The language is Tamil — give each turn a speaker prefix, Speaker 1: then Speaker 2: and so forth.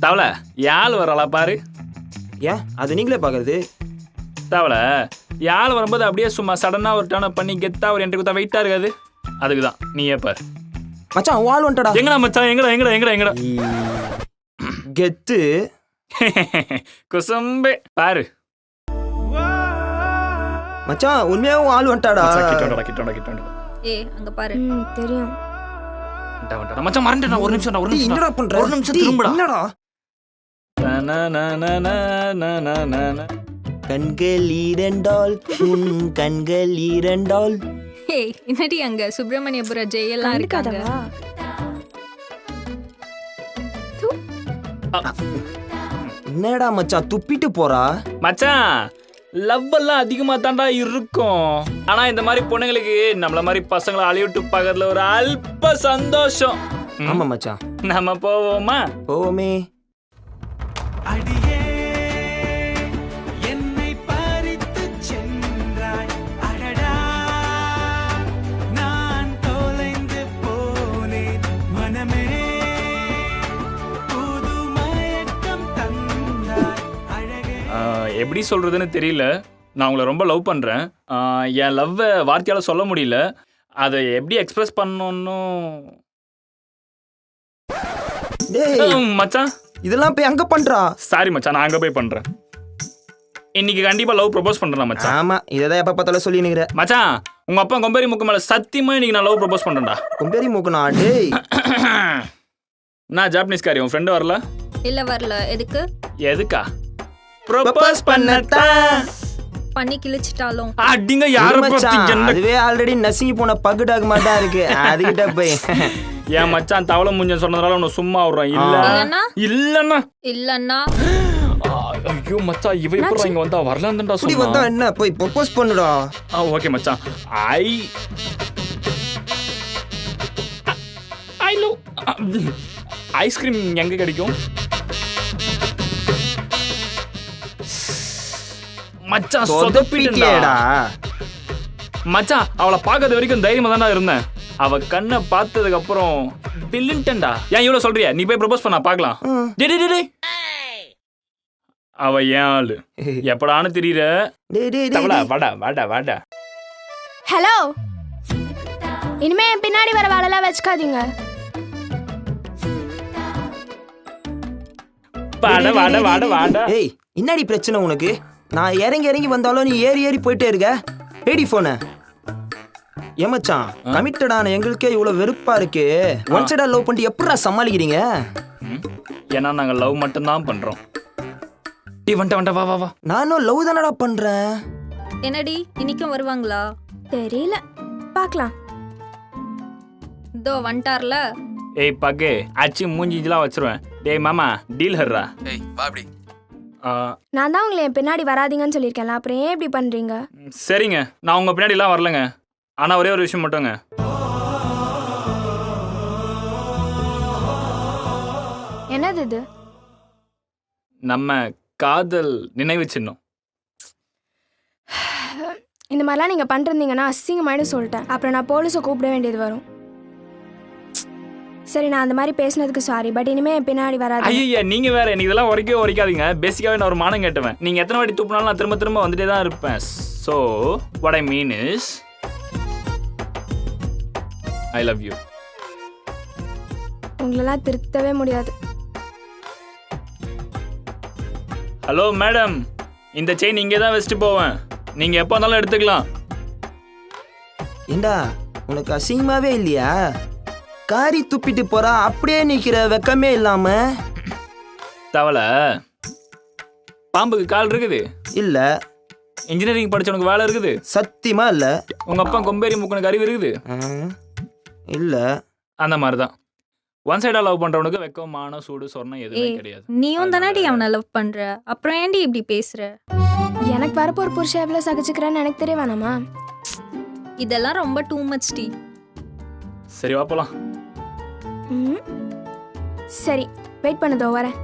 Speaker 1: தவளை யாழ் வரலா பாரு.
Speaker 2: ஏன்? அது நீங்களே பார்க்கறது
Speaker 1: தவளை யாழ் வரும்போது அப்படியே சும்மா சடனாக ஒரு டர்ன் பண்ணி கெத்தா ஒரு என்ட்ரி குத்தா வெயிட்டாக இருக்காது. அதுக்கு தான் நீ பாரு.
Speaker 2: மச்சான் வால் வந்துட்டடா.
Speaker 1: எங்கடா மச்சான் எங்கடா எங்கடா எங்கடா எங்கடா.
Speaker 2: கெத்து.
Speaker 1: குசம்பே. பாரு.
Speaker 2: மச்சான் உண்மையாவும் ஆள் வந்துட்டாடா.
Speaker 1: கிட்டோண்டா கிட்டோண்டா கிட்டோண்டா
Speaker 3: ஏ அங்க பாரு.
Speaker 4: ம் தெரியும்.
Speaker 1: வந்துட்டேன் வந்துட்டேன் மச்சான் மறந்துட்டேன் ஒரு நிமிஷம் ஒரு நிமிஷம்
Speaker 2: என்னடா பண்ற?
Speaker 1: ஒரு நிமிஷம்
Speaker 2: என்னடா மச்சான் துப்பிட்டு போறா?
Speaker 1: மச்சான் லவ் எல்லாம் அதிகமா தாண்டா இருக்கும். ஆனா இந்த மாதிரி பொண்ணுங்களுக்கு நம்மள மாதிரி பசங்களை அழிவிட்டு பார்க்கறதுல ஒரு அல்ப சந்தோஷம்.
Speaker 2: ஆமா மச்சான்.
Speaker 1: நம்ம போவோமா?
Speaker 2: போவோமே.
Speaker 1: எப்படி சொல்றதுன்னு தெரியல. நான் உங்களை ரொம்ப லவ் பண்றேன். ஆ, என் லவ்வை வார்த்தையால சொல்ல முடியல. அதை எப்படி எக்ஸ்பிரஸ் பண்ணணும்னு
Speaker 2: டேய்.
Speaker 1: ம், மச்சான்.
Speaker 2: இதெல்லாம் போய் அங்க பண்றா.
Speaker 1: சாரி மச்சான். நான் அங்க போய் பண்றேன். இன்னைக்கு கண்டிப்பா லவ் ப்ரொபோஸ் பண்றேன் மச்சான்.
Speaker 2: ஆமா இததான் எப்ப பார்த்தாலும் சொல்லி நிக்கிற
Speaker 1: மச்சான் உங்க அப்பா கொம்பேரி முக்கு மேல சத்தியமா இன்னைக்கு நான் லவ் ப்ரொபோஸ் பண்றேன்டா.
Speaker 2: கும்பேரி மூக்கனா டேய்.
Speaker 1: நான் ஜாப்பனீஸ்காரி உன் ஃப்ரெண்டு வரல?
Speaker 3: இல்ல வரல. எதுக்கு?
Speaker 1: எதுக்கா? ப்ரொபோஸ்
Speaker 2: பண்ணத்தா
Speaker 3: பண்ணி கிழிச்சிட்டாலும்.
Speaker 1: அடிங்க யார
Speaker 2: மச்சான்,
Speaker 1: பத்தி
Speaker 2: அதுவே ஆல்ரெடி நசுங்கி போன பகுடாக மாட்டா இருக்கு. அதுகிட்ட போய்.
Speaker 1: என் மச்சான் தவளை முஞ்சன் சொன்னதால உன்னை சும்மா விடுறான். இல்ல.
Speaker 3: இல்லன்னா?
Speaker 1: இல்லன்னா? ஐயோ மச்சான் இவ எப்படி இங்க வந்தா? வரலான்டா
Speaker 2: இப்படி வந்தா என்ன? போய் ப்ரப்போஸ் பண்ணுடா.
Speaker 1: ஆ ஓகே மச்சான். ஐ ஐ லவ் ஐஸ்கிரீம் எங்க கிடைக்கும்? மச்சான் சொதப்பிட்டேடா
Speaker 2: சொதப்பிட்டியேடா.
Speaker 1: மச்சான் அவளை பார்க்கறது வரைக்கும் தைரியமா தான்டா இருந்தேன். அவ கண்ணை பார்த்ததுக்கு அப்புறம் பில்லின்டா ஏன் இவ்வளவு சொல்றியா? நீ போய் ப்ரொபோஸ் பண்ண பார்க்கலாம்.
Speaker 2: ம்.
Speaker 1: டேய், டேய், டேய், டேய். அவ ஏன் ஆளு? எப்படான்னு தெரியல.
Speaker 2: டேய் டேய் டேய்,
Speaker 1: தவளா வாடா வாடா வாடா.
Speaker 4: ஹலோ. இனிமே என் பின்னாடி வர வேலைலாம் வச்சுக்காதீங்க.
Speaker 1: வாடா வாடா வாடா வாடா.
Speaker 2: ஏய் என்னடி பிரச்சனை உனக்கு? நான் இறங்கி இறங்கி வந்தாலும் நீ ஏறி ஏறி போயிட்டே இருக்க. ஏடி போன ஏமச்சான் கமிட்டடான எங்களுக்கே இவ்வளவு வெறுப்பா இருக்கு. ஒன் சைடா லவ் பண்ணிட்டு எப்படா சமாளிக்கிறீங்க.
Speaker 1: ஏன்னா நாங்க லவ் மட்டும்தான் பண்றோம். டீ வந்துட்ட வந்துட்ட வா வா வா.
Speaker 2: நானும் லவ் தானடா பண்றேன்.
Speaker 3: என்னடி இன்னைக்கும் வருவாங்களா?
Speaker 4: தெரியல. பார்க்கலாம்.
Speaker 3: இதோ வந்துட்டார்ல.
Speaker 1: ஏய் பக்கே அச்சு மூஞ்சிலாம் வச்சிருவேன். டேய் மாமா டீல் ஹர்ரா.
Speaker 5: ஏய் வா அப்படி.
Speaker 4: நான் தான் உங்களை என் பின்னாடி வராதீங்கன்னு சொல்லியிருக்கேன்ல அப்புறம் ஏன் இப்படி பண்றீங்க?
Speaker 1: சரிங்க. நான் உங்க பின்னாடிலாம் வரலங்க. ஆனா ஒரே ஒரு விஷயம் மட்டுங்க.
Speaker 4: என்னது இது?
Speaker 1: நம்ம காதல் நினைவு சின்னம்.
Speaker 4: இந்த மாதிரிலாம் நீங்கள் பண்ணிருந்தீங்கன்னா அசிங்கமாயிடும் சொல்லிட்டேன். அப்புறம் நான் போலீஸை கூப்பிட வேண்டியது வரும். சரி நான் அந்த மாதிரி பேசினதுக்கு சாரி பட் இனிமே பின்னாடி வராது
Speaker 1: ஐயா நீங்க வேற எனக்கு இதெல்லாம் உரைக்கவே உரைக்காதீங்க. பேசிக்காவே நான் ஒரு மானம் கேட்டுவேன். நீங்க எத்தனை வாட்டி தூப்பினாலும் நான் திரும்ப திரும்ப வந்துட்டே தான் இருப்பேன். So what I mean is I love you
Speaker 4: உங்களெல்லாம் திருத்தவே முடியாது.
Speaker 1: ஹலோ மேடம் இந்த செயின் இங்கே தான் வச்சுட்டு போவேன். நீங்க எப்போ வந்தாலும் எடுத்துக்கலாம்.
Speaker 2: ஏண்டா உனக்கு அசிங்கமாவே இல்லையா? காரி துப்பிட்டு போறா அப்படியே நிக்கிற வெக்கமே இல்லாம.
Speaker 1: தவளை. பாம்புக்கு கால் இருக்குது?
Speaker 2: இல்ல.
Speaker 1: இன்ஜினியரிங் படிச்சவனுக்கு வேலை இருக்குது?
Speaker 2: சத்தியமா இல்ல.
Speaker 1: உங்க அப்பா கொம்பேரி முக்கனுக்கு அறிவு இருக்குது?
Speaker 2: ஆ, இல்ல.
Speaker 1: அந்த மாதிரி தான் ஒன் சைடா லவ் பண்றவனுக்கு வெக்கம் மானம் சூடு சொர்ணம் எதுவுமே
Speaker 3: ஏய்
Speaker 1: கிடையாது.
Speaker 3: நீயும் தானடி அவனை லவ் பண்ற? அப்புறம் ஏன்டி இப்படி பேசுற?
Speaker 4: எனக்கு வரப்போ ஒரு புருஷன் எவ்வளோ சகிச்சுக்கிறேன்னு எனக்கு தெரிய வேணாமா?
Speaker 3: இதெல்லாம் ரொம்ப டூ மச் டி.
Speaker 1: சரி வா போலாம்.
Speaker 4: ம் சரி வெயிட் பண்ணுதோ வரேன்.